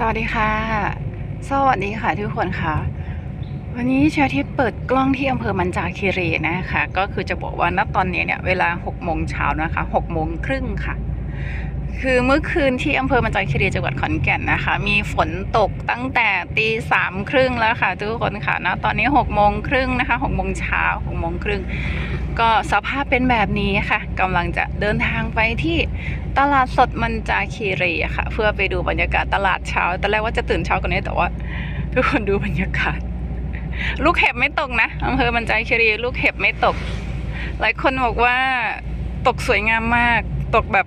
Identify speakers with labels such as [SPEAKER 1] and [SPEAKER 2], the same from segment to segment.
[SPEAKER 1] สวัสดีค่ะ สวัสดีค่ะทุกคนค่ะ วันนี้เชียร์ที่เปิดกล้องที่อำเภอมันจาคีรีนะคะ ก็คือจะบอกว่าณตอนนี้เนี่ยเวลา6โมงเช้านะคะ6โมงครึ่งค่ะ คือเมื่อคืนที่อำเภอมันจาคีรีจังหวัดขอนแก่นนะคะ มีฝนตกตั้งแต่ตีสามครึ่งแล้วค่ะทุกคนค่ะณตอนนี้6โมงครึ่งนะคะ6โมงเช้า6โมงครึ่ง ก็สภาพเป็นแบบนี้ค่ะกำลังจะเดินทางไปที่ตลาดสดมันจาคีรีค่ะ เพื่อไปดูบรรยากาศตลาดเช้าตอนแรกว่าจะตื่นเช้ากว่านี้แต่ว่า ทุกคนดูบรรยากาศ ลูกเห็บไม่ตกนะอำเภอมันจาคีรีลูกเห็บไม่ตก หลายคนบอกว่าตกสวยงามมาก ตกแบบ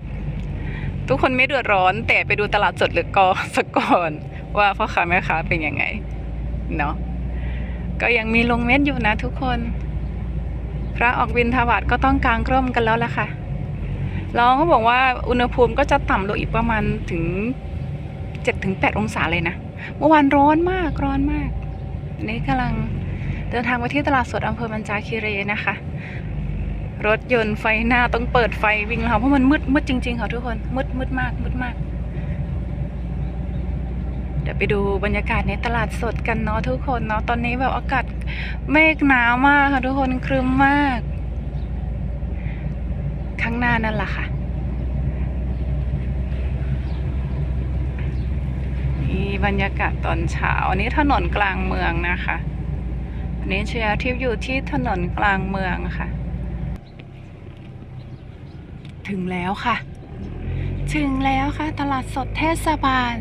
[SPEAKER 1] ทุกคนไม่เดือดร้อน แต่ไปดูตลาดสดหรือกอสก่อนว่าพ่อค้าแม่ค้าเป็นยังไงเนาะก็ยังมีลงเม็ดอยู่นะทุกคน พระออกบินทบาทก็ต้องกางร่มกันแล้วล่ะค่ะแล้วเขาบอกว่าอุณหภูมิก็จะต่ำลงอีกประมาณถึงเจ็ดถึงแปดองศาเลยนะ เมื่อวานร้อนมากร้อนมากอันนี้กำลังเดินทางไปที่ตลาดสดอำเภอมันจาคีรีนะคะ รถยนต์ไฟหน้าต้องเปิดไฟวิ่งเราเพราะมันมืดมืดจริงๆค่ะทุกคนมืดมืดมากมืดมาก ดี๋ยวไปดูบรรยากาศในตลาดสดกันเนาะทุกคนเนาะตอนนี้แบบอากาศเมฆหนาวมากค่ะทุกคนครึ้มมาก ข้างหน้านั่นแหละค่ะนี่บรรยากาศตอนเช้าอันนี้ถนนกลางเมืองนะคะอันนี้เชียร์ทิพย์อยู่ที่ถนนกลางเมืองค่ะ ถึงแล้วค่ะ ถึงแล้วค่ะ ตลาดสดเทศบาล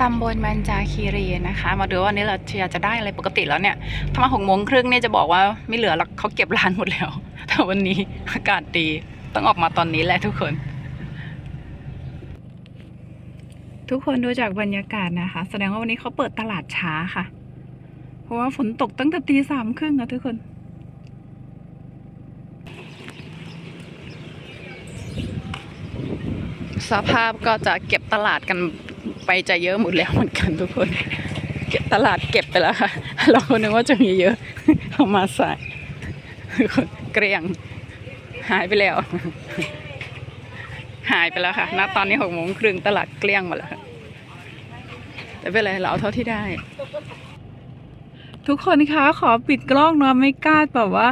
[SPEAKER 1] ตำบลมันจาคีรีนะคะ มาดูว่าวันนี้เราเชียจะได้อะไรปกติแล้วเนี่ยถ้ามาหกโมงครึ่งเนี่ยจะบอกว่าไม่เหลือหรอกเขาเก็บร้านหมดแล้ว แต่วันนี้อากาศดีต้องออกมาตอนนี้แหละทุกคน ทุกคนดูจากบรรยากาศนะคะ แสดงว่าวันนี้เขาเปิดตลาดช้าค่ะ เพราะว่าฝนตกตั้งแต่ตีสามครึ่งอะทุกคน สภาพก็จะเก็บตลาดกันไปจะเยอะหมดแล้วเหมือนกันทุกคน เก็บตลาดเก็บไปแล้วค่ะ เราคนนึกว่าจะมีเยอะเอามาใส่เกลี้ยง หายไปแล้ว หายไปแล้วค่ะณตอนนี้หกโมงครึ่งตลาดเกลี้ยงหมดแล้วค่ะแต่เป็นไรเราเอาเท่าที่ได้ ทุกคนคะขอปิดกล้องเนาะไม่กล้าแบบว่า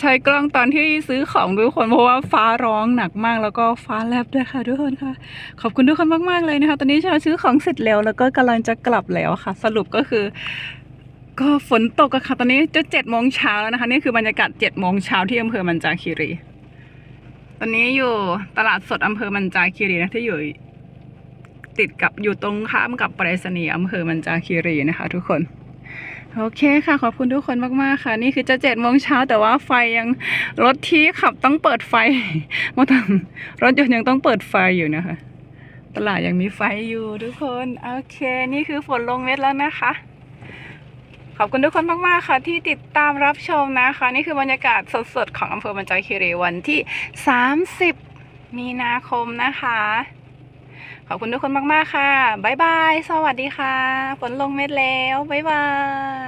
[SPEAKER 1] ใช้กล้องตอนที่ซื้อของทุกคนเพราะว่าฟ้าร้องหนักมากแล้วก็ฟ้าแลบด้วยค่ะทุกคนค่ะ ขอบคุณทุกคนมากๆเลยนะคะ ตอนนี้ชาซื้อของเสร็จแล้วแล้วก็กำลังจะกลับแล้วค่ะ สรุปก็คือ ก็ฝนตกอะค่ะ ตอนนี้จะเจ็ดโมงเช้าแล้วนะคะ นี่คือบรรยากาศเจ็ดโมงเช้าที่อำเภอมันจาคีรี ตอนนี้อยู่ตลาดสดอำเภอมันจาคีรีนะที่อยู่ติดกับอยู่ตรงข้ามกับไปรษณีย์อำเภอมันจาคีรีนะคะ ทุกคน โอเคค่ะ ขอบคุณทุกคนมาก ๆ ค่ะ นี่คือจะเจ็ดโมงเช้าแต่ว่าไฟยังรถที่ขับต้องเปิดไฟมอตอร์รถยนต์ยังต้องเปิดไฟอยู่นะคะ ตลาดยังมีไฟอยู่ทุกคน โอเค นี่คือฝนลงเม็ดแล้วนะคะ ขอบคุณทุกคนมาก ๆ ค่ะ ที่ติดตามรับชมนะคะ นี่คือบรรยากาศสด ๆ ของอำเภอมันจาคีรีวันที่ 30 มีนาคมนะคะ ขอบคุณทุกคนมาก ๆ ค่ะ บ๊ายบาย สวัสดีค่ะ ฝนลงเม็ดแล้ว บ๊ายบาย